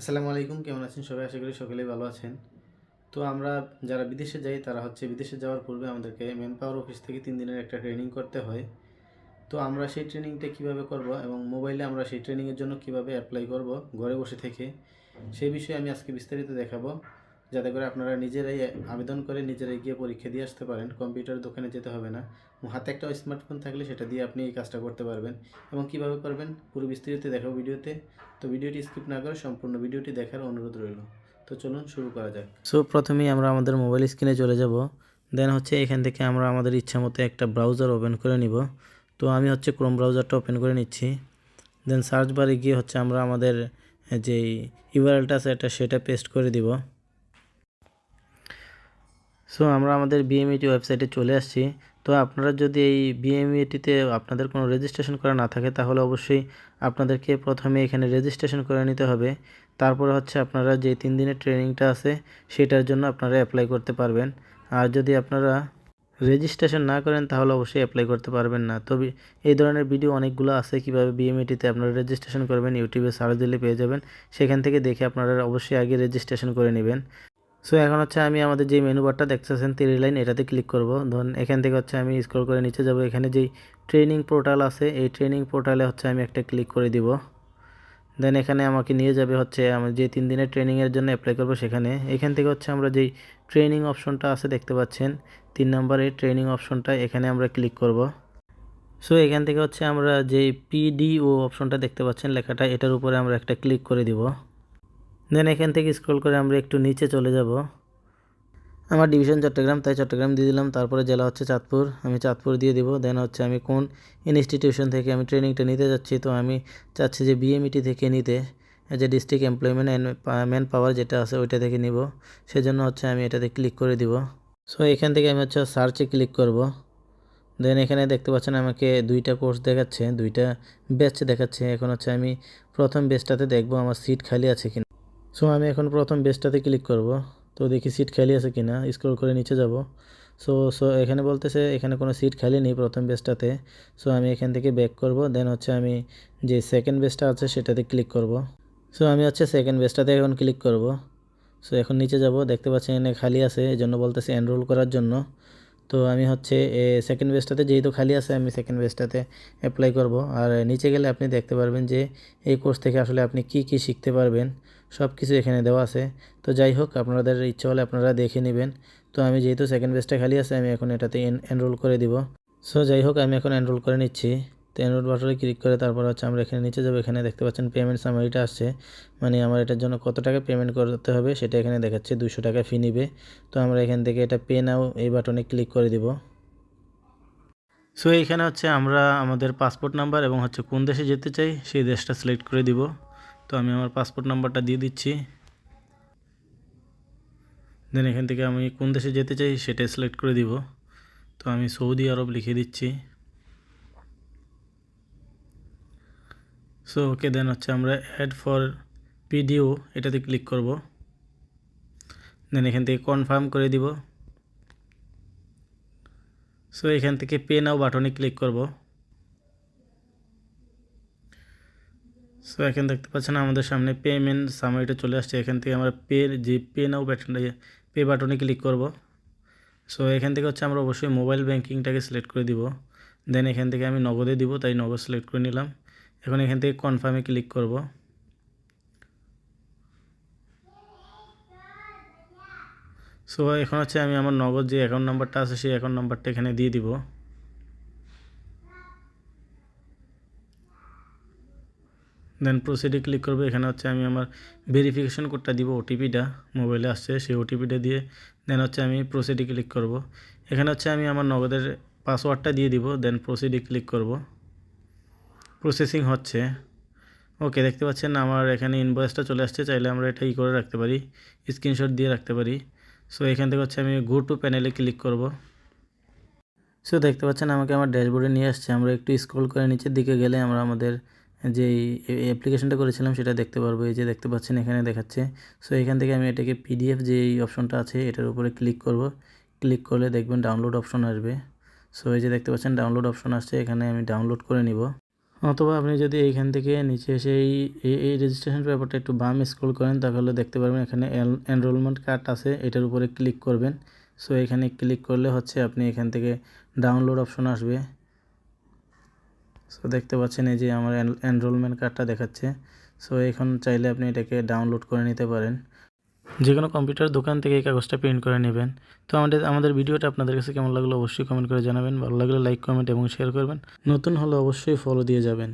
আসসালামু আলাইকুম, কেমন আছেন সবাই? আশা করি সকলেই ভালো আছেন। তো আমরা যারা বিদেশে যাই, তারা হচ্ছে বিদেশে যাওয়ার পূর্বে আমাদেরকে ম্যান পাওয়ার অফিস থেকে তিন দিনের একটা ট্রেনিং করতে হয়। তো আমরা সেই ট্রেনিংটা কীভাবে করব এবং মোবাইলে আমরা সেই ট্রেনিংয়ের জন্য কীভাবে অ্যাপ্লাই করব, ঘরে বসে থেকে, সেই বিষয়ে আমি আজকে বিস্তারিত দেখাবো। যাতে করে আপনারা নিজেরাই আবেদন করে নিজেরাই গিয়ে পরীক্ষা দিয়ে আসতে পারেন। কম্পিউটার দোকানে যেতে হবে না। হাতে একটা স্মার্টফোন থাকলে সেটা দিয়ে আপনি এই কাজটা করতে পারবেন। এবং কীভাবে করবেন পুরো বিস্তারিত দেখাবো ভিডিওতে। তো ভিডিওটি স্কিপ না করে সম্পূর্ণ ভিডিওটি দেখার অনুরোধ রইল। তো চলুন শুরু করা যাক। সো প্রথমেই আমরা আমাদের মোবাইল স্ক্রিনে চলে যাব। দেন হচ্ছে এখান থেকে আমরা আমাদের ইচ্ছা মতো একটা ব্রাউজার ওপেন করে নিব। তো আমি হচ্ছে ক্রোম ব্রাউজারটা ওপেন করে নিচ্ছি। দেন সার্চ বারে গিয়ে হচ্ছে আমরা আমাদের যে ইউআরএলটা আছে সেটা পেস্ট করে দিব। সো আমরা আমাদের বিএমইটি ওয়েবসাইটে চলে আসছি। তো আপনারা যদি এই বিএমইটিতে আপনাদের কোনো রেজিস্ট্রেশন করা না থাকে, তাহলে অবশ্যই আপনাদেরকে প্রথমে এখানে রেজিস্ট্রেশন করে নিতে হবে। তারপরে হচ্ছে আপনারা যে তিন দিনের ট্রেনিংটা আছে, সেটার জন্য আপনারা অ্যাপ্লাই করতে পারবেন। আর যদি আপনারা রেজিস্ট্রেশন না করেন, তাহলে অবশ্যই অ্যাপ্লাই করতে পারবেন না। তবে এই ধরনের ভিডিও অনেকগুলো আছে, কীভাবে বিএমইটিতে আপনারা রেজিস্ট্রেশন করবেন ইউটিউবে সার্চ দিলে পেয়ে যাবেন। সেখান থেকে দেখে আপনারা অবশ্যই আগে রেজিস্ট্রেশন করে নেবেন। সো এখন হচ্ছে আমি আমাদের যে মেনু বারটা দেখতেছেন, তিরি লাইন এটাতে ক্লিক করব। ধরুন, এখান থেকে হচ্ছে আমি স্ক্রল করে নিচে যাব। এখানে যেই ট্রেনিং পোর্টাল আছে, এই ট্রেনিং পোর্টালে হচ্ছে আমি একটা ক্লিক করে দিব। দেন এখানে আমাকে নিয়ে যাবে হচ্ছে, আমি যে তিন দিনের ট্রেনিংয়ের জন্য অ্যাপ্লাই করব সেখানে। এখান থেকে হচ্ছে আমরা যেই ট্রেনিং অপশনটা আছে দেখতে পাচ্ছেন, তিন নম্বরের ট্রেনিং অপশনটা এখানে আমরা ক্লিক করব। সো এখান থেকে হচ্ছে আমরা যেই পিডিও অপশনটা দেখতে পাচ্ছেন লেখাটা, এটার উপরে আমরা একটা ক্লিক করে দিব। দেন এখান থেকে স্ক্রল করে আমরা একটু নিচে চলে যাব। আমার ডিভিশন চট্টগ্রাম, তাই চট্টগ্রাম দিয়ে দিলাম। তারপরে জেলা হচ্ছে চাঁদপুর। আমি চাঁদপুর দিয়ে দিব। দেন হচ্ছে আমি কোন ইনস্টিটিউশন থেকে আমি ট্রেনিংটা নিতে যাচ্ছি? তো আমি চাচ্ছি যে বিএমইটি থেকে নিতে। যে district employment and manpower যেটা আছে, ওইটা থেকে নিব। সেজন্য হচ্ছে আমি এটাতে ক্লিক করে দিব। সো এখান থেকে আমি হচ্ছে সার্চে ক্লিক করব। দেন এখানে দেখতে পাচ্ছেন আমাকে দুইটা কোর্স দেখাচ্ছে, দুইটা ব্যাচ দেখাচ্ছে। এখন হচ্ছে আমি প্রথম বেচটাতে দেখব আমার সিট খালি আছে কিনা। সো আমি এখন প্রথম বেসটাতে ক্লিক করব। তো দেখি সিট খালি আছে কি না স্ক্রল করে নিচে যাব। সো সো এখানে বলতেছে এখানে কোনো সিট খালি নেই প্রথম বেসটাতে। সো আমি এখান থেকে ব্যাক করব। দেন হচ্ছে আমি যে সেকেন্ড বেসটা আছে সেটাতে ক্লিক করব। সো আমি হচ্ছে সেকেন্ড বেসটাতে এখন ক্লিক করব। সো এখন নিচে যাব। দেখতে পাচ্ছেন এখানে খালি আছে। এই জন্য বলতেছে এনরোল করার জন্য। তো আমি হচ্ছে সেকেন্ড বেসটাতে যেহেতু খালি আছে, আমি সেকেন্ড বেসটাতে অ্যাপ্লাই করব। আর নিচে গেলে আপনি দেখতে পারবেন যে, এই কোর্স থেকে আসলে আপনি কি কি শিখতে পারবেন সব কিছু এখানে দেওয়া আছে। তো যাই হোক, আপনাদের ইচ্ছা হলে আপনারা দেখে নেবেন। তো আমি যেহেতু সেকেন্ড বেসটা খালি আছে, আমি এখন এটাতে এনরোল করে দিব। সো যাই হোক, আমি এখন এনরোল করে নিচ্ছি। তো এনরোল বাটনে ক্লিক করে তারপর হচ্ছে আমরা এখানে নিচে যাব। এখানে দেখতে পাচ্ছেন পেমেন্ট সামারিটা আসছে। মানে আমার এটার জন্য কত টাকা পেমেন্ট করতে হবে সেটা এখানে দেখাচ্ছে। দুশো টাকা ফি নিবে। তো আমরা এখান থেকে এটা পে নাও এই বাটনে ক্লিক করে দিব। সো এইখানে হচ্ছে আমরা আমাদের পাসপোর্ট নাম্বার এবং হচ্ছে কোন দেশে যেতে চাই সেই দেশটা সিলেক্ট করে দিব। তো আমি আমার পাসপোর্ট নাম্বারটা দিয়ে দিচ্ছি। দেন এখান থেকে আমি কোন দেশে যেতে চাই সেটা সিলেক্ট করে দিব। তো আমি সৌদি আরব লিখে দিচ্ছি। সো ওকে দেন হচ্ছে আমরা অ্যাড ফর পিডিও এটাতে ক্লিক করব। দেন এখান থেকে কনফার্ম করে দিব। সো এখান থেকে পে নাও বাটনে ক্লিক করব। সো এখানে দেখতে পাচ্ছেন আমাদের সামনে পেমেন্ট সামারিটা চলে আসছে। এখান থেকে আমরা পে যে পে নাও বাটনটা পে বাটনে ক্লিক করব। সো এখান থেকে হচ্ছে আমরা অবশ্যই মোবাইল ব্যাঙ্কিংটাকে সিলেক্ট করে দিব। দেন এখান থেকে আমি নগদে দিব, তাই নগদ সিলেক্ট করে নিলাম। এখন এখান থেকে কনফার্মে ক্লিক করব। সো এখন হচ্ছে আমি আমার নগদ যে অ্যাকাউন্ট নাম্বারটা আছে, সেই অ্যাকাউন্ট নাম্বারটা এখানে দিয়ে দিব। দেন প্রসিডে ক্লিক করব। এখানে হচ্ছে আমি আমার ভেরিফিকেশন কোডটা দিব ওটিপিটা মোবাইলে আসছে, সেই ওটিপিটা দিয়ে দেন হচ্ছে আমি প্রসিডে ক্লিক করব। এখানে হচ্ছে আমি আমার নগদের পাসওয়ার্ডটা দিয়ে দিব দেন প্রসিডে ক্লিক করব। প্রসেসিং হচ্ছে। ওকে দেখতে পাচ্ছেন না আমার এখানে ইনভয়েসটা চলে আসছে, চাইলে আমরা এটা ই করে রাখতে পারি স্ক্রিনশট দিয়ে রাখতে পারি। সো এখান থেকে হচ্ছে আমি গো টু প্যানেলে ক্লিক করব। সো দেখতে পাচ্ছেন আমাকে আমার ড্যাশবোর্ডে নিয়ে আসছে, আমরা একটু স্ক্রল করে নিচের দিকে গেলে আমরা আমাদের যে অ্যাপ্লিকেশনটা করেছিলাম সেটা দেখতে পারব, এই যে দেখতে পাচ্ছেন এখানে দেখাচ্ছে। সো এখান থেকে আমি এটাকে পিডিএফ যে অপশনটা আছে, এটার উপরে ক্লিক করব। ক্লিক করলে দেখবেন ডাউনলোড অপশন আসবে। সো এই যে দেখতে পাচ্ছেন ডাউনলোড অপশন আসছে, এখানে আমি ডাউনলোড করে নিব। অথবা আপনি যদি এইখান থেকে নিচে এসে এই, এই- রেজিস্ট্রেশন পেপারটা একটু বাম স্ক্রল করেন, তাহলে দেখতে পারবেন এখানে এনরোলমেন্ট কার্ড আছে, এটার উপরে ক্লিক করবেন। সো এখানে ক্লিক করলে হচ্ছে আপনি এখান থেকে ডাউনলোড অপশন আসবে। সো দেখতে পাচ্ছেন এই যে আমার এনরোলমেন্ট কার্ডটা দেখাচ্ছে। সো এখন চাইলে আপনি এটাকে ডাউনলোড করে নিতে পারেন। যে কোনো কম্পিউটার দোকান থেকে এই কাগজটা প্রিন্ট করে নেবেন। তো আমাদের আমাদের ভিডিওটা আপনাদের কাছে কেমন লাগল অবশ্যই কমেন্ট করে জানাবেন। ভালো লাগলে লাইক কমেন্ট এবং শেয়ার করবেন। নতুন হলে অবশ্যই ফলো দিয়ে যাবেন।